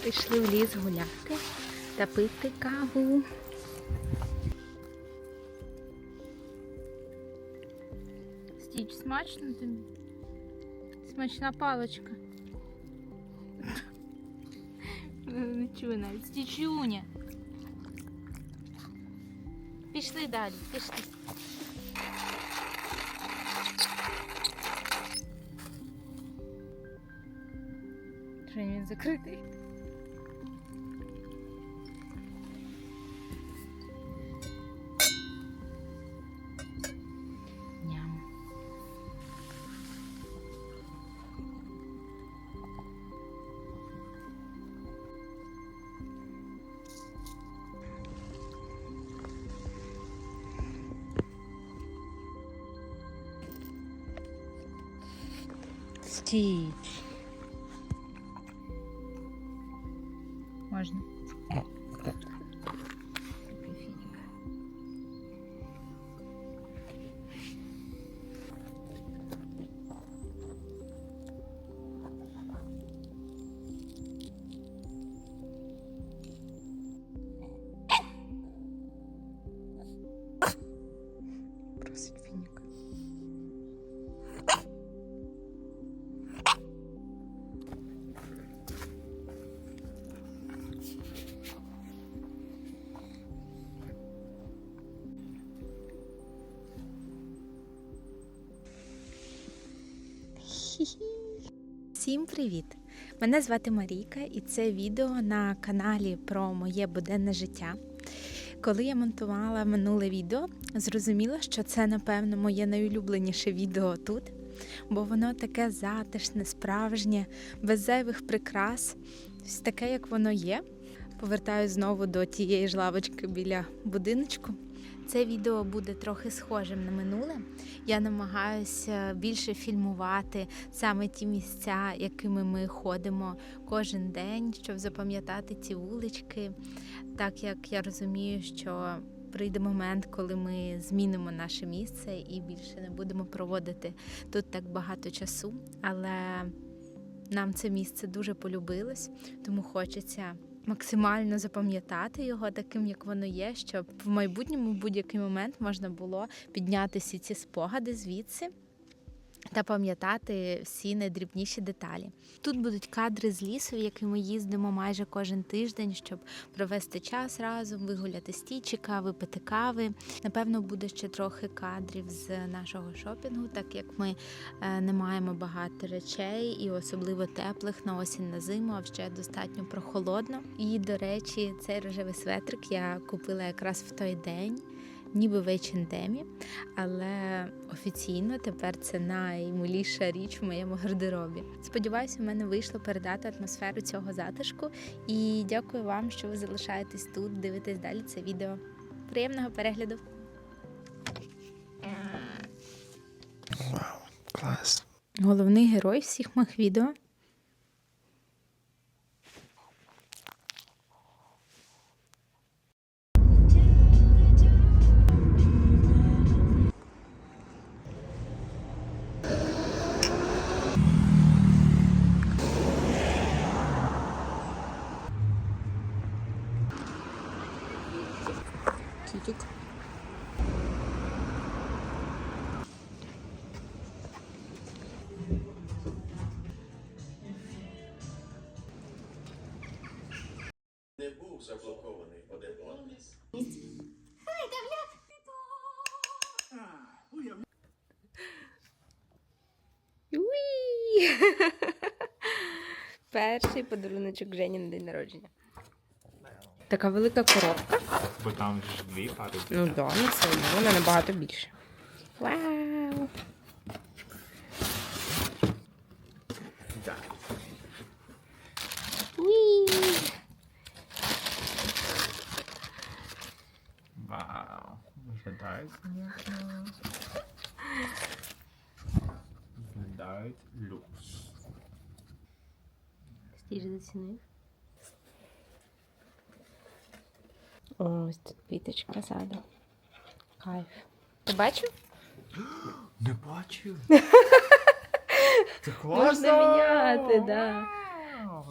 Прийшли в ліс гуляти та пити каву. Стіч смачно тобі? Смачна паличка. Не чую навіть. стічюня. Пішли далі, пішли. Він закритий? Стіч. Можна. Всім привіт! Мене звати Марійка, і це відео на каналі про моє буденне життя. Коли я монтувала минуле відео, зрозуміла, що це, напевно, моє найулюбленіше відео тут, бо воно таке затишне, справжнє, без зайвих прикрас, таке, як воно є. Повертаю знову до тієї ж лавочки біля будиночку. Це відео буде трохи схожим на минуле. Я намагаюся більше фільмувати саме ті місця, якими ми ходимо кожен день, щоб запам'ятати ці вулички, так як я розумію, що прийде момент, коли ми змінимо наше місце і більше не будемо проводити тут так багато часу. Але нам це місце дуже полюбилось, тому хочеться максимально запам'ятати його таким, як воно є, щоб в майбутньому в будь-який момент можна було підняти всі ці спогади звідси. Та пам'ятати всі найдрібніші деталі. Тут будуть кадри з лісу, в який ми їздимо майже кожен тиждень, щоб провести час разом, вигуляти стійчика, випити кави. Напевно, буде ще трохи кадрів з нашого шопінгу, так як ми е, не маємо багато речей, і особливо теплих на осінь на зиму, а ще достатньо прохолодно. І, до речі, цей рожевий светрик я купила якраз в той день. Ніби в H&M, але офіційно тепер це наймиліша річ в моєму гардеробі. Сподіваюся, у мене вийшло передати атмосферу цього затишку. І дякую вам, що ви залишаєтесь тут, дивитесь далі це відео. Приємного перегляду! Вау, клас. Головний герой всіх моїх відео. Заблокований один одним. Уї! Перший подаруночок Жені на день народження. Така велика коробка. Бо там ж дві пари. Ну так, да, ну вона набагато більше. Вау! Виглядають, звісно. Виглядають люкс. Стіж зацінив. Ось тут квіточка ззаду. Кайф. Ти бачив? Не бачив. Це Можна міняти, да. Вау!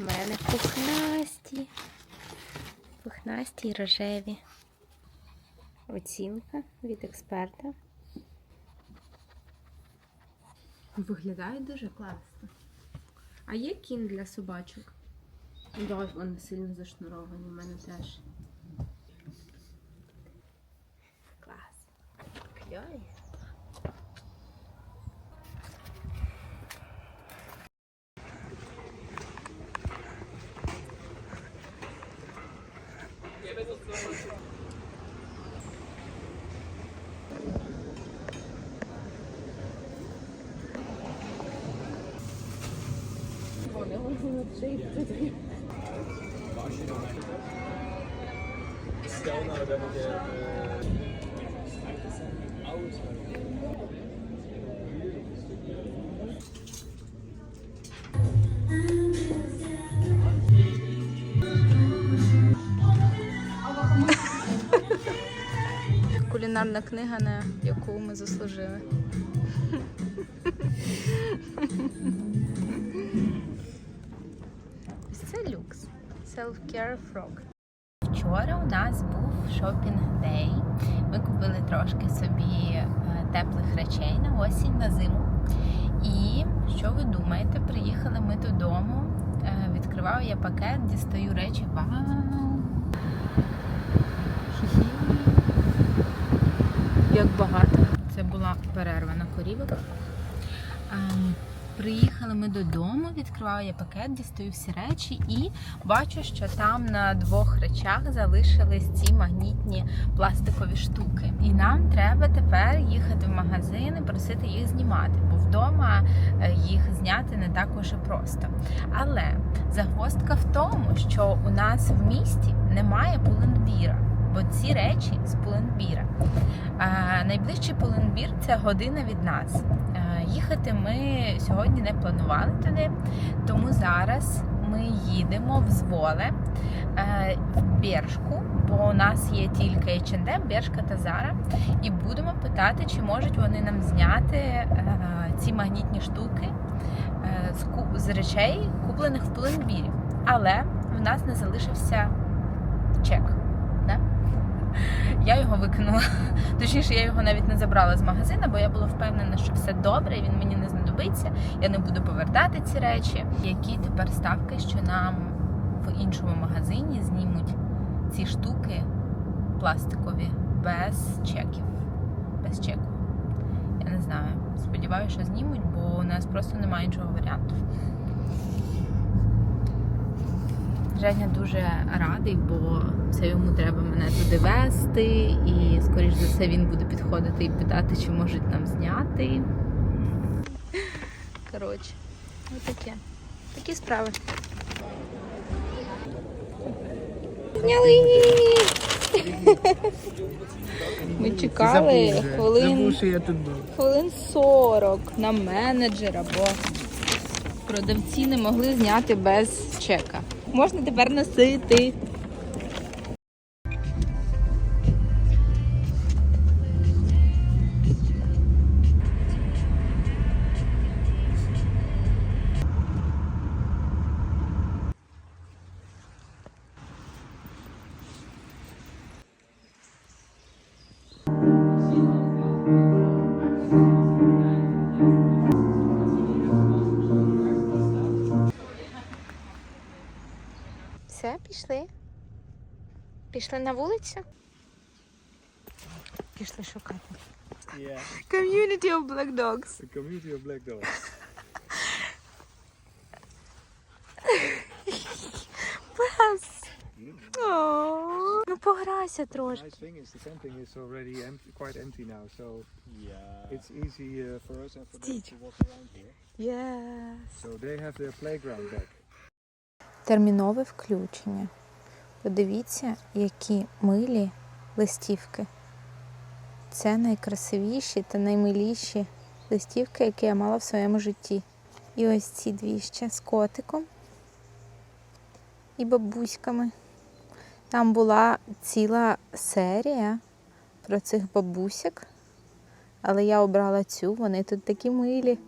У мене пухнасті. Пухнасті й рожеві. Оцінка від експерта. Виглядає дуже класно. А є кін для собачок? Да, вони сильно зашнуровані, у мене теж. Клас. Кльові. Barcelona, wenn man der Кулінарна книга, на яку ми заслужили. Це люкс. Self-care frog. Вчора у нас був шопінг дей. Ми купили трошки собі е, теплих речей на осінь, на зиму. І що ви думаєте? Приїхали ми додому. е, Відкриваю я пакет, дістаю речі. Вау! Як багато. Це була перерва на корівок. Ем, Приїхали ми додому, відкриваю я пакет, дістаю всі речі і бачу, що там на двох речах залишились ці магнітні пластикові штуки. І нам треба тепер їхати в магазин і просити їх знімати, бо вдома е, їх зняти не так уж і просто. Але загвоздка в тому, що у нас в місті немає пуленбіра, бо ці речі з пуленбіра. Найближчий пуленбір це година від нас. Їхати ми сьогодні не планували туди, тому зараз ми їдемо в Зволе е, в Бершку, бо у нас є тільки H&M, Бершка та Зара, і будемо питати, чи можуть вони нам зняти е, ці магнітні штуки е, з речей, куплених в Пуленбірі. Але в нас не залишився чек. Да? Я його викинула. Точніше, я його навіть не забрала з магазину, бо я була впевнена, що все добре, він мені не знадобиться. Я не буду повертати ці речі. Які тепер ставки, що нам в іншому магазині знімуть ці штуки пластикові без чеків. Без чеку. Я не знаю. Сподіваюся, що знімуть, бо у нас просто немає іншого варіанту. Женя дуже радий, бо це йому треба мене туди вести, і скоріш за все він буде підходити і питати, чи можуть нам зняти. Коротше, отаке. Такі справи. Зняли! Ми чекали хвилин, що я тут був. хвилин 40 на менеджера, бо продавці не могли зняти без чека. Можна тепер носити. Пішли. Пішли на вулицю. Пішли шукати. Yeah, Community of Black Dogs. the community of black dogs. Пес. О, ну пограйся трошки. Nice thing is the camping is already empty, quite empty now, so Yeah. it's easy uh, for us and for them to walk around here. Yes. So they have their playground back термінове включення. Подивіться, які милі листівки. Це найкрасивіші та наймиліші листівки, які я мала в своєму житті. І ось ці дві ще з котиком і бабуськами. Там була ціла серія про цих бабусяк, але я обрала цю, вони тут такі милі.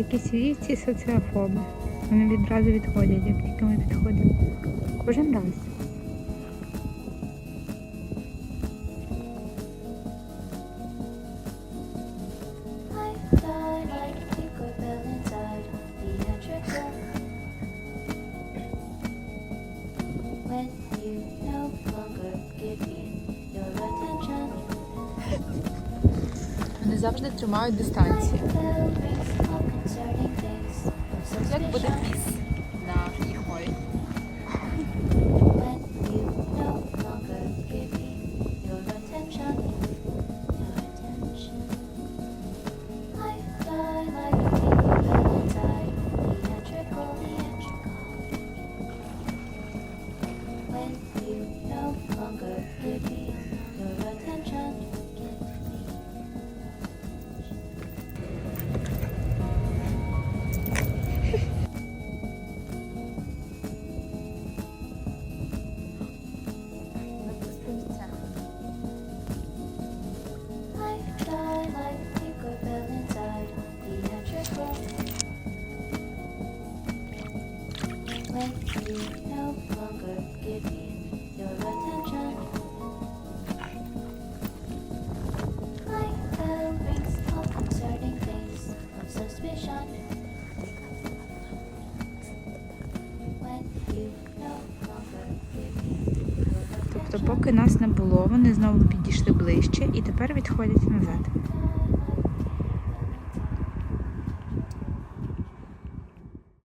якісь вівці соціофоби. Вони відразу відходять, як тільки ми підходимо. Кожен раз. Вони завжди тримають дистанцію. поки нас не було, вони знову підійшли ближче і тепер відходять назад.